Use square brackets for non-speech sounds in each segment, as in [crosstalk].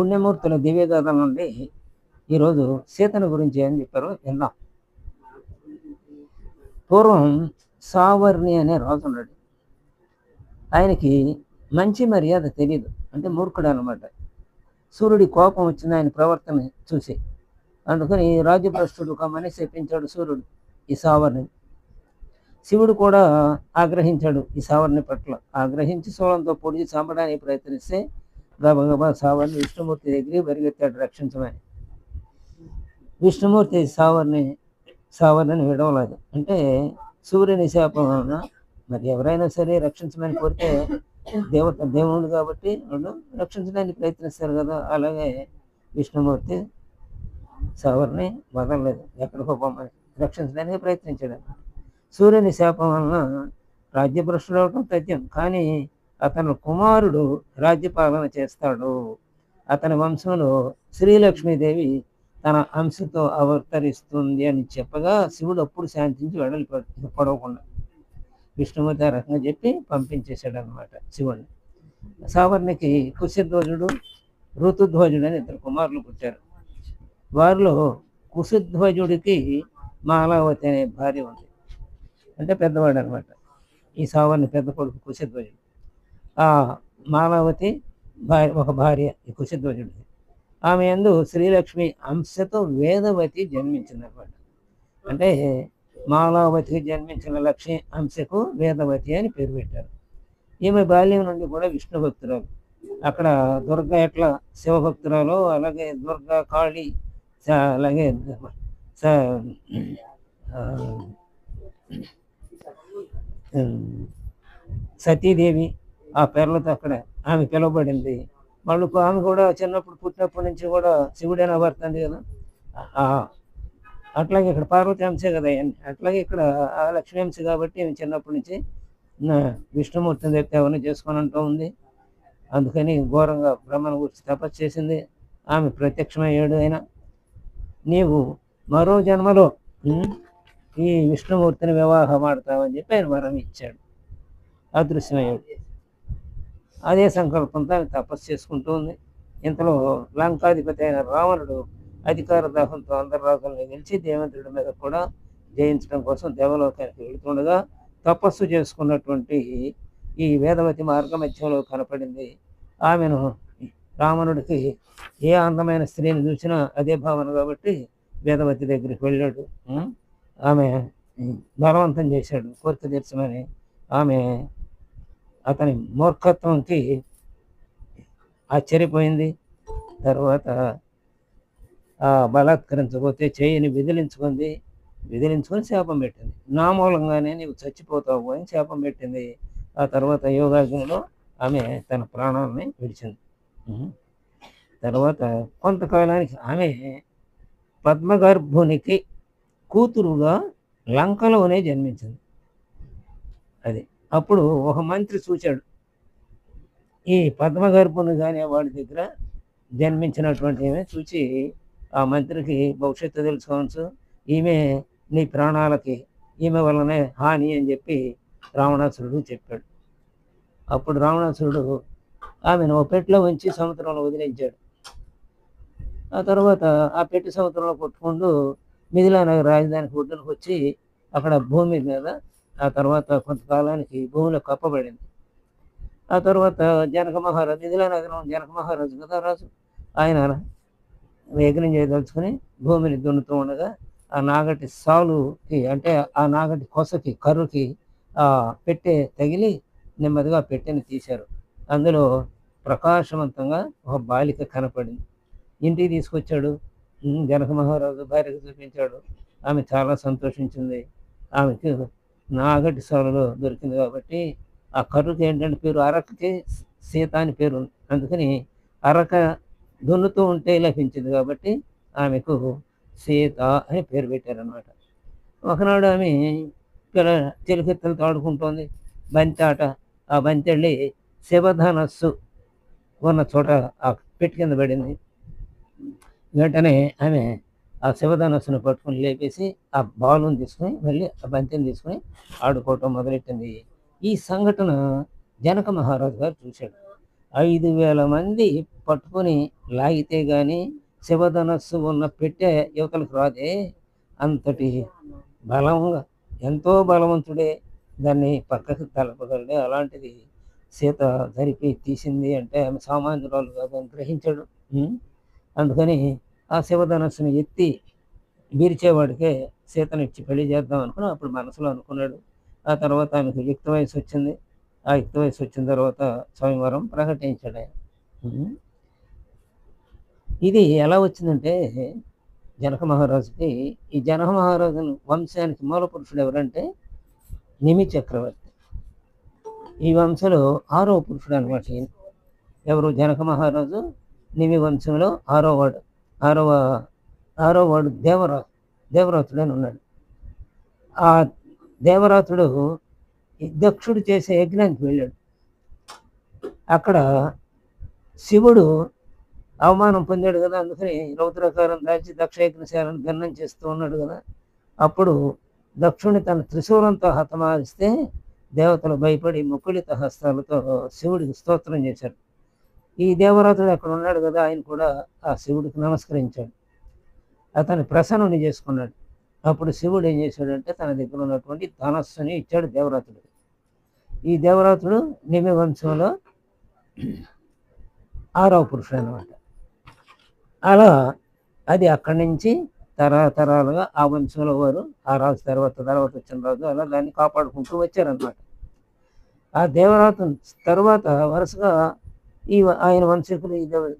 పుణ్యమూర్తుల దివ్యగాథల నుండి ఈరోజు సీతను గురించి ఏం చెప్పారో విన్నాం పూర్వం సావర్ణి అనే రాజు ఉన్నాడు. ఆయనకి మంచి మర్యాద తెలియదు అంటే మూర్ఖుడు అనమాట సూర్యుడి కోపం వచ్చింది ఆయన ప్రవర్తన చూసి. అందుకని రాజభ్రష్టుడు ఒక మనిషి చెప్పించాడు సూర్యుడు ఈ సావర్ణి శివుడు కూడా ఆగ్రహించాడు ఈ సావర్ణి పట్ల. ఆగ్రహించి సోలంతో పొడిచి చంపడానికి ప్రయత్నిస్తే గబగబా సావర్ని విష్ణుమూర్తి దగ్గరికి పరిగెత్తాడు రక్షించమని. విష్ణుమూర్తి సావర్ని సావర్ని విడవలేదు. అంటే సూర్యుని శాపం వలన మరి ఎవరైనా సరే రక్షించమని కోరితే దేవత దేవుడు కాబట్టి వాళ్ళు రక్షించడానికి ప్రయత్నిస్తారు కదా. అలాగే విష్ణుమూర్తి సవర్ని వదలలేదు. ఎక్కడికో పోమని రక్షించడానికి ప్రయత్నించాడు. సూర్యుని శాపం వలన రాజ్యభ్రష్టుడు అవడం తథ్యం. కానీ అతను కుమారుడు రాజ్యపాలన చేస్తాడు. అతని వంశంలో శ్రీలక్ష్మీదేవి తన అంశతో అవతరిస్తుంది అని చెప్పగా శివుడు అప్పుడు శాంతించి వెడలి పడవకుండా విష్ణుమూర్తి ఆ రకంగా చెప్పి పంపించేశాడు అనమాట శివుణ్ణి. సావర్ణికి కుశధ్వజుడు ఋతుధ్వజుడు అని ఇద్దరు కుమారులు పుట్టారు. వారిలో కుశధ్వజుడికి మాలావతి అనే భార్య ఉంది. అంటే పెద్దవాడు అనమాట ఈ సావర్ణి పెద్ద కొడుకు కుశధ్వజుడు. ఆ మాలావతి భార్య ఒక భార్య ఈ ఆమె ఎందు శ్రీలక్ష్మి అంశతో వేదవతి జన్మించిందనమాట అంటే మాలావతికి జన్మించిన లక్ష్మి అంశకు వేదవతి అని పేరు పెట్టారు. ఈమె బాల్యం నుండి కూడా విష్ణు భక్తురాలు. అక్కడ దుర్గ ఎట్లా శివభక్తురాలు అలాగే దుర్గా కాళీ అలాగే సతీదేవి ఆ పేర్లతో అక్కడ ఆమె పిలువబడింది. మళ్ళీ ఆమె కూడా చిన్నప్పుడు పుట్టినప్పటి నుంచి కూడా శివుడైన పడుతుంది కదా. అట్లాగే ఇక్కడ పార్వతి అంశే కదా అట్లాగే ఇక్కడ ఆ లక్ష్మీ అంశ కాబట్టి ఆమె చిన్నప్పటి నుంచి విష్ణుమూర్తిని చెప్తే ఎవరిని చేసుకొని అంటూ ఉంది. అందుకని ఘోరంగా బ్రహ్మను గురించి తపస్సు చేసింది. ఆమె ప్రత్యక్షమయ్యాడు ఆయన నీవు మరో జన్మలో ఈ విష్ణుమూర్తిని వివాహం ఆడతావని చెప్పి ఆయన వరం ఇచ్చాడు. అదృశ్యమయ్యాడు అదే సంకల్పంతో ఆమె తపస్సు చేసుకుంటూ ఉంది. ఇంతలో లంకాధిపతి అయిన రావణుడు అధికార దాహంతో అందరి రాజులను గెలిచి దేవేంద్రుడి మీద కూడా జయించడం కోసం దేవలోకానికి వెళుతుండగా తపస్సు చేసుకున్నటువంటి ఈ వేదవతి మార్గ మధ్యంలో కనపడింది. ఆమెను రావణుడికి ఏ అందమైన స్త్రీని చూసినా అదే భావన కాబట్టి వేదవతి దగ్గరికి వెళ్ళాడు. ఆమె బలవంతం చేశాడు. కోరిక తీర్చమని ఆమె అతని మూర్ఖత్వంకి ఆశ్చర్యపోయింది. తర్వాత ఆ బలాత్కరించకపోతే చేయిని విదిలించుకుంది. విదిలించుకొని శాపం పెట్టింది. నా మూలంగానే నీవు చచ్చిపోతావు అని శాపం పెట్టింది. ఆ తర్వాత యోగాగ్నిలో ఆమె తన ప్రాణాలని విడిచింది. తర్వాత కొంతకాలానికి ఆమె పద్మగర్భునికి కూతురుగా లంకలోనే జన్మించింది. అది అప్పుడు ఒక మంత్రి చూచాడు ఈ పద్మగర్భుని కానీ వాడి దగ్గర జన్మించినటువంటి ఈమె చూచి ఆ మంత్రికి భవిష్యత్తు తెలుసుకోవచ్చు. ఈమె నీ ప్రాణాలకి ఈమె వల్లనే హాని అని చెప్పి రావణాసురుడు చెప్పాడు. అప్పుడు రావణాసురుడు ఆమెను ఒక పెట్టులో ఉంచి సముద్రంలో వదిలించాడు. ఆ తర్వాత ఆ పెట్టి సముద్రంలో కొట్టుకుంటూ మిథిలా నగర రాజధానికి ఒడ్డునకు వచ్చి అక్కడ భూమి మీద ఆ తర్వాత కొంతకాలానికి భూమిలో కప్పబడింది. ఆ తర్వాత జనక మహారాజు మిథిలానగరం జనక మహారాజు కదా రాజు ఆయన యజ్ఞం చేయదలుచుకుని భూమిని దున్నుతూ ఉండగా ఆ నాగటి సాలుకి అంటే ఆ నాగటి కొసకి కర్రుకి ఆ పెట్టె తగిలి నెమ్మదిగా ఆ పెట్టెని తీశారు. అందులో ప్రకాశవంతంగా ఒక బాలిక కనపడింది. ఇంటికి తీసుకొచ్చాడు. జనక మహారాజు భార్యకు చూపించాడు. ఆమె చాలా సంతోషించింది. ఆమెకు నాగటి సాలులో దొరికింది కాబట్టి ఆ కర్రుకి ఏంటంటే పేరు అరకకి సీత అని పేరు అందుకని అరక దున్నుతూ ఉంటే లభించింది కాబట్టి ఆమెకు సీత అని పేరు పెట్టారనమాట ఒకనాడు ఆమె పిల్ల చిలుకెత్తలతో ఆడుకుంటోంది. బంతి ఆట ఆ బంతి వెళ్ళి శివధనస్సు ఉన్న చోట ఆ పెట్టి కింద పడింది. వెంటనే ఆమె ఆ శివధనస్సును పట్టుకుని లేపేసి ఆ బాలుని తీసుకుని మళ్ళీ ఆ బంతిని తీసుకుని ఆడుకోవటం మొదలెట్టింది. ఈ సంఘటన జనక మహారాజు గారు చూశాడు. ఐదు వేల మంది పట్టుకొని లాగితే కానీ శివధనస్సు ఉన్న పెట్టె యువతలకు రాదే. అంతటి బలంగా ఎంతో బలవంతుడే దాన్ని పక్కకు తలపగలడే అలాంటిది సీత జరిపి తీసింది అంటే ఆమె సామాన్యురాలు కాదు అని గ్రహించాడు అందుకని ఆ శివధనస్సును ఎత్తి బీర్చేవాడికే సీతను ఇచ్చి పెళ్ళి చేద్దాం అనుకుని అప్పుడు మనసులో అనుకున్నాడు. ఆ తర్వాత ఆమెకు యుక్త వయసు వచ్చింది. ఆ యుక్త వయసు వచ్చిన తర్వాత స్వామివారం ప్రకటించాడు ఆయన. ఇది ఎలా వచ్చిందంటే జనక మహారాజుకి ఈ జనక మహారాజు వంశానికి మూల పురుషుడు ఎవరంటే నిమి చక్రవర్తి. ఈ వంశంలో ఆరో పురుషుడు అనమాట ఎవరు? జనక మహారాజు నిమి వంశంలో ఆరో వాడు. ఆరవ ఆరో వాడు దేవరా దేవరాతుడు అని ఉన్నాడు. ఆ దేవరాతుడు ఈ దక్షుడు చేసే యజ్ఞానికి వెళ్ళాడు. అక్కడ శివుడు అవమానం పొందాడు కదా అందుకని రౌద్రకారం దాల్చి దక్షయజ్ఞశాలను గన్నం చేస్తూ ఉన్నాడు కదా. అప్పుడు దక్షుడిని తన త్రిశూలంతో హతమారిస్తే దేవతలు భయపడి ముకుళిత హస్తాలతో శివుడికి స్తోత్రం చేశారు. ఈ దేవరాతుడు అక్కడ ఉన్నాడు కదా ఆయన కూడా ఆ శివుడికి నమస్కరించాడు. అతను ప్రసన్నుని చేసుకున్నాడు. అప్పుడు శివుడు ఏం చేశాడంటే తన దగ్గర ఉన్నటువంటి ధనస్సుని ఇచ్చాడు దేవరాతుడు ఈ దేవరాతుడు నిమి వంశంలో ఆరవ పురుషుడు అనమాట అలా అది అక్కడి నుంచి తరతరాలుగా ఆ వంశంలో వారు ఆ రాజు తర్వాత తర్వాత వచ్చిన రాజు అలా దాన్ని కాపాడుకుంటూ వచ్చారనమాట ఆ దేవరాతు తర్వాత వరుసగా ఈ ఆయన వంశీకులు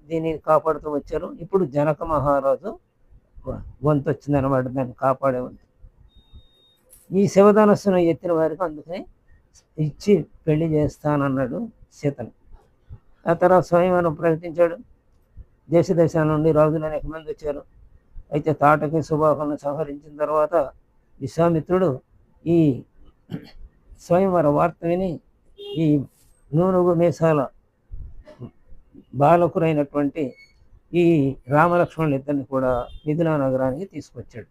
దీనిని కాపాడుతూ వచ్చారు. ఇప్పుడు జనక మహారాజు వంతు వచ్చిందనమాట దాన్ని కాపాడే వంతు. ఈ శివధనస్సును ఎత్తిన వారికి అందుకని ఇచ్చి పెళ్ళి చేస్తానన్నాడు సీతను. ఆ తర్వాత స్వయంవరం ప్రకటించాడు. దేశ దేశాల నుండి రాజులు అనేక మంది వచ్చారు. అయితే తాటకి సుబాహులను సంహరించిన తర్వాత విశ్వామిత్రుడు ఈ స్వయంవర వార్త విని ఈ నూనుగు మీసాల బాలకురైనటువంటి ఈ రామలక్ష్మణులు ఇద్దరిని కూడా మిథునా నగరానికి తీసుకొచ్చాడు.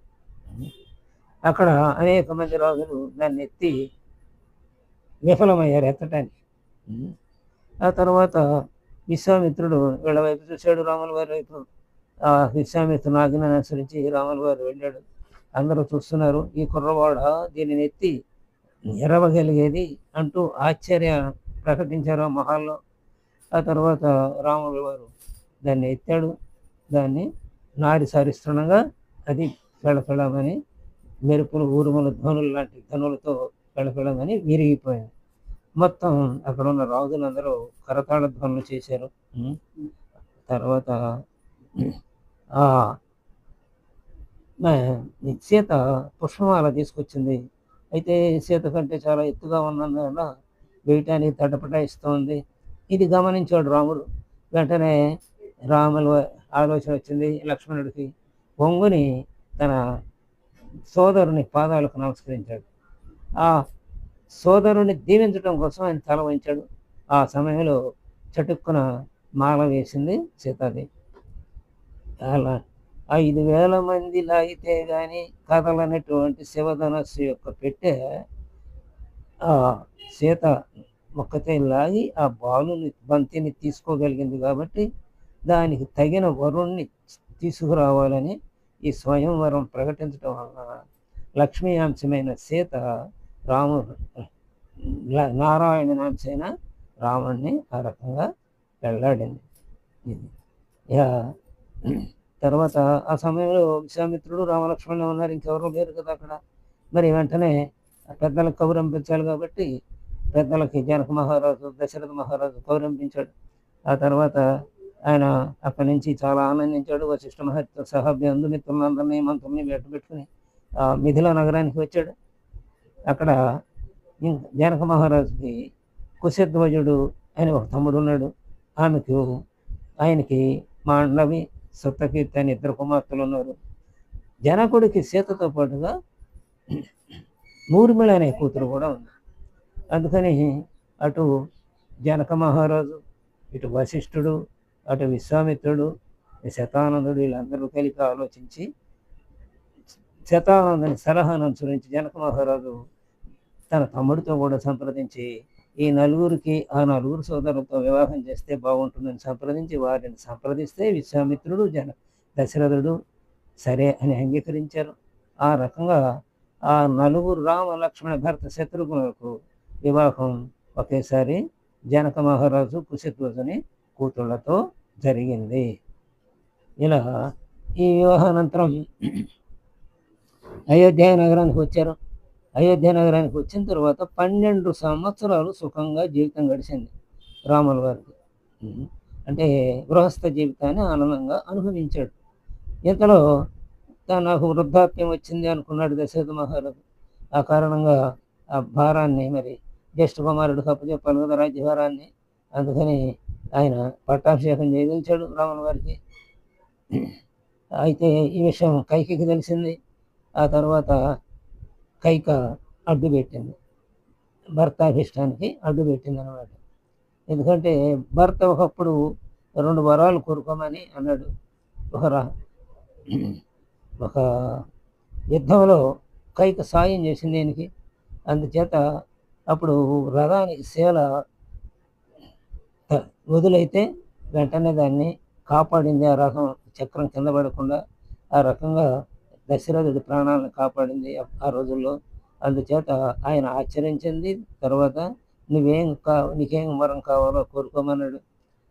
అక్కడ అనేక మంది రాజులు దాన్ని ఎత్తి విఫలమయ్యారు ఎత్తటానికి. ఆ తర్వాత విశ్వామిత్రుడు వీళ్ళ వైపు చూశాడు రాముల వారి వైపు. ఆ విశ్వామిత్రుని ఆజ్ఞను అనుసరించి రాముల వారు వెళ్ళాడు. అందరూ చూస్తున్నారు ఈ కుర్రవాడ దీనిని ఎత్తి ఎరవగలిగేది అంటూ ఆశ్చర్య ప్రకటించారు మహాల్లో. ఆ తర్వాత రాముల వారు దాన్ని ఎత్తాడు. దాన్ని నాడి సారిస్తుండగా అది పెళపెళమని మెరుపులు ఊరుముల ధ్వనులు లాంటి ధ్వనులతో పెళపెళమని విరిగిపోయింది మొత్తం అక్కడ ఉన్న రాజులందరూ కరతాళ ధ్వనులు చేశారు. తర్వాత ఆ సీత పుష్పమాల తీసుకొచ్చింది. అయితే సీత కంటే చాలా ఎత్తుగా ఉన్నందువల్ల వేయటానికి తటపటాయిస్తోంది. ఇది గమనించాడు రాముడు. వెంటనే రాముల ఆలోచన వచ్చింది లక్ష్మణుడికి పొంగుని తన సోదరుని పాదాలకు నమస్కరించాడు. ఆ సోదరుని దీవించడం కోసం ఆయన తల వంచాడు. ఆ సమయంలో చటుక్కున మాల వేసింది సీతాదేవి. అలా ఐదు వేల మంది లాగితే కానీ కదలనటువంటి శివధనస్సు యొక్క పెట్టె ఆ సీత ఒక్కతే లాగి ఆ బాలుని బంతిని తీసుకోగలిగింది కాబట్టి దానికి తగిన వరుణ్ణి తీసుకురావాలని ఈ స్వయంవరం ప్రకటించడం వలన లక్ష్మీ అంశమైన సీత రాము ల- నారాయణ అంశమైన రాముణ్ణి ఆ రకంగా వెళ్ళాడింది ఇది. ఇక తర్వాత ఆ సమయంలో విశ్వామిత్రుడు రామలక్ష్మణులు ఉన్నారు. ఇంకెవరు లేరు కదా అక్కడ. మరి వెంటనే పెద్దలకు పంపించాలి కాబట్టి పెద్దలకి జనక మహారాజు దశరథ మహారాజు గౌరవించాడు ఆ తర్వాత ఆయన అక్కడి నుంచి చాలా ఆనందించాడు. వశిష్ఠ మహర్షితో సహా బంధుమిత్రులందరినీ మంత్రుల్ని వెంట పెట్టుకుని ఆ నగరానికి వచ్చాడు. అక్కడ జనక మహారాజుకి కుశధ్వజుడు అని ఒక తమ్ముడు ఉన్నాడు. ఆమెకు ఆయనకి మాండవి సప్తకీర్తి అని ఇద్దరు కుమార్తెలు ఉన్నారు. జనకుడికి సీతతో పాటుగా మూర్మిళ అనే కూతురు కూడా ఉంది. అందుకని అటు జనక మహారాజు ఇటు వశిష్ఠుడు అటు విశ్వామిత్రుడు శతానందుడు వీళ్ళందరూ కలిపి ఆలోచించి శతానందుని సలహాను అనుసరించి జనక మహారాజు తన తమ్ముడితో కూడా సంప్రదించి ఈ నలుగురికి ఆ నలుగురు సోదరులతో వివాహం చేస్తే బాగుంటుందని సంప్రదించి వారిని సంప్రదిస్తే విశ్వామిత్రుడు జన దశరథుడు సరే అని అంగీకరించారు. ఆ రకంగా ఆ నలుగురు రామ లక్ష్మణ భరత శత్రుఘ్నులకు వివాహం ఒకేసారి జనక మహారాజు కుశధ్వజుని కూతుళ్ళతో జరిగింది. ఇలా ఈ వివాహానంతరం అయోధ్య నగరానికి వచ్చారు. అయోధ్య నగరానికి వచ్చిన తర్వాత పన్నెండు సంవత్సరాలు సుఖంగా జీవితం గడిచింది రాముల వారికి అంటే గృహస్థ జీవితాన్ని ఆనందంగా అనుభవించాడు. ఇంతలో నాకు వృద్ధాప్యం వచ్చింది అనుకున్నాడు దశరథ మహారాజు. ఆ కారణంగా ఆ భారాన్ని మరి జ్యేష్ఠ కుమారుడు కప్పచెప్పాలి కదా రాజ్యభారాన్ని. అందుకని ఆయన పట్టాభిషేకం చేయదలిచాడు రాముల వారికి. అయితే ఈ విషయం కైకికి తెలిసింది. ఆ తర్వాత కైక అడ్డు పెట్టింది. భర్తాభిష్టానికి అడ్డు పెట్టింది అనమాట ఎందుకంటే భర్త ఒకప్పుడు రెండు వరాలు కోరుకోమని అన్నాడు. ఒక ఒక యుద్ధంలో కైక సాయం చేసింది దీనికి అందుచేత అప్పుడు రథానికి శీల వదులైతే వెంటనే దాన్ని కాపాడింది. ఆ రథం చక్రం కింద పడకుండా ఆ రకంగా దశరథుడి ప్రాణాలను కాపాడింది ఆ- రోజుల్లో. అందుచేత ఆయన ఆచరించింది తర్వాత నువ్వేం కా నీకేం వరం కావాలో కోరుకోమన్నాడు.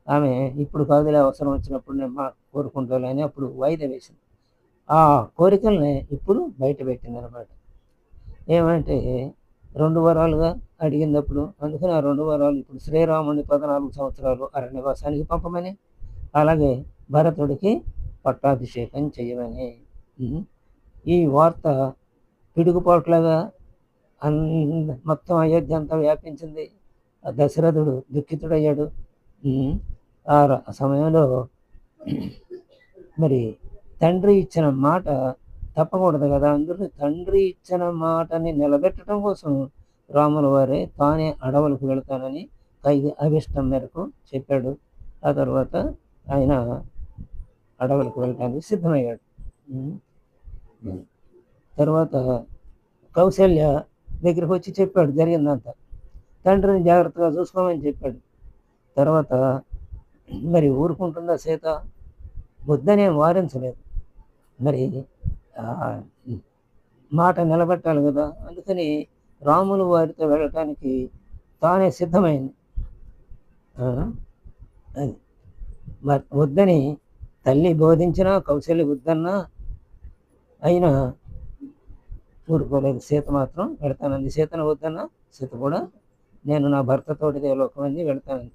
ఆమె ఇప్పుడు కాదులే అవసరం వచ్చినప్పుడు నేను మా కోరుకుంటాను అని అప్పుడు వాయిదా వేసింది. ఆ కోరికల్ని ఇప్పుడు బయట పెట్టింది అనమాట ఏమంటే రెండు వరాలుగా అడిగినప్పుడు అందుకని ఆ రెండు వరాలు ఇప్పుడు శ్రీరాముని పద్నాలుగు సంవత్సరాలు అరణ్యవాసానికి పంపమని అలాగే భరతుడికి పట్టాభిషేకం చేయమని. ఈ వార్త పిడుగుపాట్లాగా అన్ మొత్తం అయోధ్య అంతా వ్యాపించింది. ఆ దశరథుడు దుఃఖితుడయ్యాడు. ఆ ర- సమయంలో మరి తండ్రి ఇచ్చిన మాట తప్పకూడదు కదా. అందులో తండ్రి ఇచ్చిన మాటని నిలబెట్టడం కోసం రాముల వారే తానే అడవులకు వెళతానని కైకి అభిష్టం మేరకు చెప్పాడు. ఆ తర్వాత ఆయన అడవులకు వెళ్ళటానికి సిద్ధమయ్యాడు. తర్వాత కౌశల్య దగ్గరికి వచ్చి చెప్పాడు జరిగిందంతా. తండ్రిని జాగ్రత్తగా చూసుకోమని చెప్పాడు. తర్వాత మరి ఊరుకుంటుందా సీత? వద్దనే వారించలేదు. మరి మాట నిలబెట్టాలి కదా. అందుకని రాములు వారితో వెళ్ళటానికి తానే సిద్ధమైంది. అది. మరి వద్దని తల్లి బోధించినా కౌశల్య వద్దన్నా అయినా ఊరుకోలేదు. సీత మాత్రం వెళ్తానంది. సీతను వద్దన్నా సీత కూడా నేను నా భర్తతోటిదే లోకమంది వెళ్తానంది.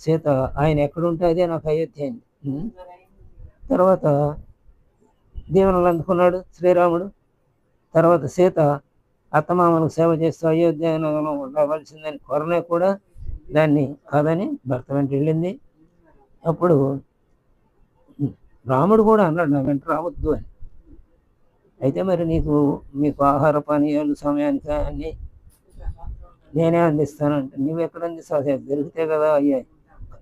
సీత ఆయన ఎక్కడుంటే అదే నాకు అయోధ్య అయింది తర్వాత దీవెనలు అందుకున్నాడు శ్రీరాముడు. తర్వాత సీత అత్తమామలకు సేవ చేస్తూ అయోధ్య ఉండవలసిందని కొరనే కూడా దాన్ని కాదని భర్త వెంట వెళ్ళింది. అప్పుడు రాముడు కూడా అన్నాడు నా వెంట రావద్దు అని. అయితే మరి నీకు మీకు ఆహార పానీయాలు సమయానికి అన్నీ నేనే అందిస్తాను అంటే నువ్వు ఎక్కడ అందిస్తావు? అదే దొరికితే కదా అయ్యాయి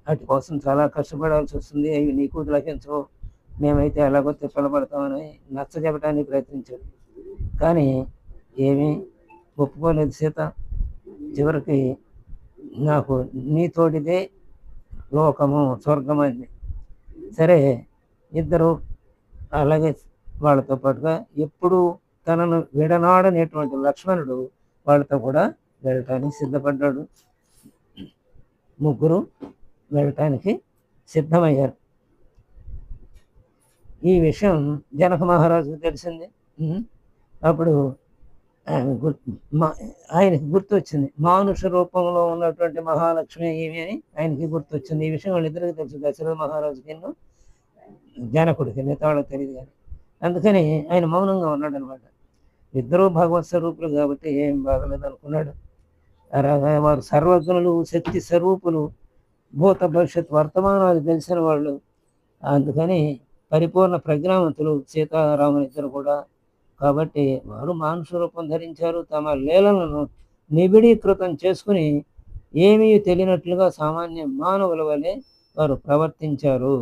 వాటి కోసం చాలా కష్టపడాల్సి వస్తుంది. అవి నీకు లభించవు. మేమైతే ఎలాగో తిప్పలు పడతామని నచ్చ చెప్పడానికి ప్రయత్నించాడు. కానీ ఏమీ ఒప్పుకోలేదు సీత. చివరికి నాకు నీ తోడిదే లోకము స్వర్గం అంది. సరే ఇద్దరు అలాగే వాళ్ళతో పాటుగా ఎప్పుడు తనను విడనాడనేటువంటి లక్ష్మణుడు వాళ్ళతో కూడా వెళ్ళటానికి సిద్ధపడ్డాడు. ముగ్గురు వెళ్ళటానికి సిద్ధమయ్యారు. ఈ విషయం జనక మహారాజుకు తెలిసింది. అప్పుడు ఆయన ఆయనకి గుర్తొచ్చింది. మానుష రూపంలో ఉన్నటువంటి మహాలక్ష్మి ఏమి అని ఆయనకి గుర్తొచ్చింది. ఈ విషయం వాళ్ళిద్దరికి తెలుసు. దశరథ మహారాజుకి జనకుడికి మిగతా వాళ్ళకి తెలియదు కానీ. అందుకని ఆయన మౌనంగా ఉన్నాడు అనమాట ఇద్దరూ భగవత్ స్వరూపులు కాబట్టి ఏం బాగలేదు అనుకున్నాడు. వారు సర్వజ్ఞులు శక్తి స్వరూపులు భూత భవిష్యత్ వర్తమానాలు తెలిసిన వాళ్ళు. అందుకని పరిపూర్ణ ప్రజ్ఞావంతులు సీతారాములు ఇద్దరు కూడా. కాబట్టి వారు మానుష రూపం ధరించారు. తమ లీలలను నిబిడీకృతం చేసుకుని ఏమీ తెలియనట్లుగా సామాన్య మానవుల వలె వారు ప్రవర్తించారు.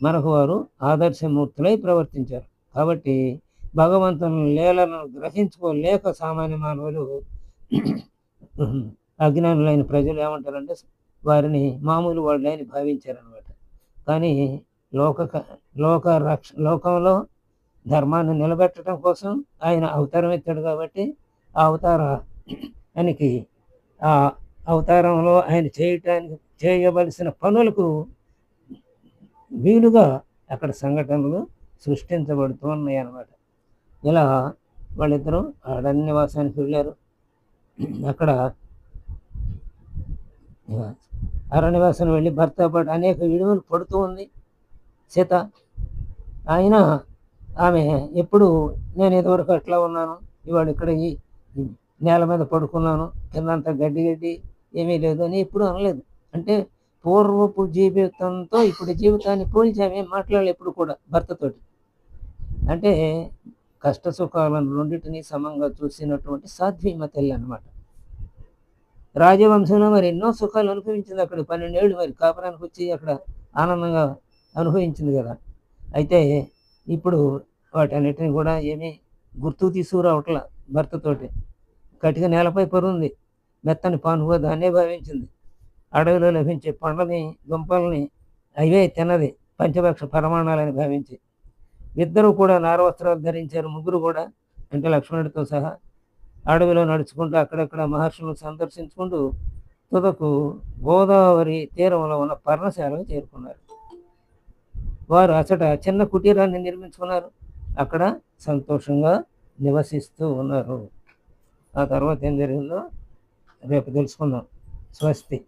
మనకు వారు ఆదర్శమూర్తులై ప్రవర్తించారు. కాబట్టి భగవంతుని లీలను గ్రహించుకోలేక సామాన్య మానవులు [clears throat] అజ్ఞానులైన ప్రజలు ఏమంటారంటే వారిని మామూలు వాళ్ళని భావించారనమాట కానీ లోక లోక రక్ష లోకంలో ధర్మాన్ని నిలబెట్టడం కోసం ఆయన అవతారం ఎత్తాడు కాబట్టి ఆ అవతారానికి ఆ అవతారంలో ఆయన చేయటానికి చేయవలసిన పనులకు వీలుగా అక్కడ సంఘటనలు సృష్టించబడుతూ ఉన్నాయి అన్నమాట. ఇలా వాళ్ళిద్దరూ అరణ్యవాసానికి వెళ్ళారు. అక్కడ అరణ్యవాసం వెళ్ళి భర్త పాటు అనేక విడుదలు పడుతూ ఉంది. సీత ఆయన ఆమె ఎప్పుడు నేను ఇదివరకు అట్లా ఉన్నాను. ఇవాళ ఇక్కడ ఈ నేల మీద పడుకున్నాను. కిందంత గడ్డి గడ్డి ఏమీ లేదు అని ఎప్పుడు అనలేదు. అంటే పూర్వపు జీవితంతో ఇప్పుడు జీవితాన్ని పోల్చామే మాట్లాడలేదు ఎప్పుడు కూడా భర్తతోటి. అంటే కష్ట సుఖాలను రెండింటిని సమంగా చూసినటువంటి సాధ్వీమ తల్లి అనమాట రాజవంశంలో మరి ఎన్నో సుఖాలు అనుభవించింది అక్కడ పన్నెండేళ్ళు మరి కాపురానికి వచ్చి అక్కడ ఆనందంగా అనుభవించింది కదా. అయితే ఇప్పుడు వాటన్నిటిని కూడా ఏమీ గుర్తుకు తీసుకురావట్ల భర్తతోటి. కటిక నేలపై పరుంది. మెత్తని పానుగా దాన్నే భావించింది. అడవిలో లభించే పండ్లని దుంపల్ని అవే తిన్నది పంచభక్ష పరమాణాలని భావించి. ఇద్దరూ కూడా నారవస్త్రాలు ధరించారు. ముగ్గురు కూడా అంటే లక్ష్మణుడితో సహా అడవిలో నడుచుకుంటూ అక్కడక్కడ మహర్షులను సందర్శించుకుంటూ తుదకు గోదావరి తీరంలో ఉన్న పర్ణశాలకు చేరుకున్నారు. వారు అసట చిన్న కుటీరాన్ని నిర్మించుకున్నారు. అక్కడ సంతోషంగా నివసిస్తూ ఉన్నారు. ఆ తర్వాత ఏం జరిగిందో రేపు తెలుసుకుందాం. స్వస్తి.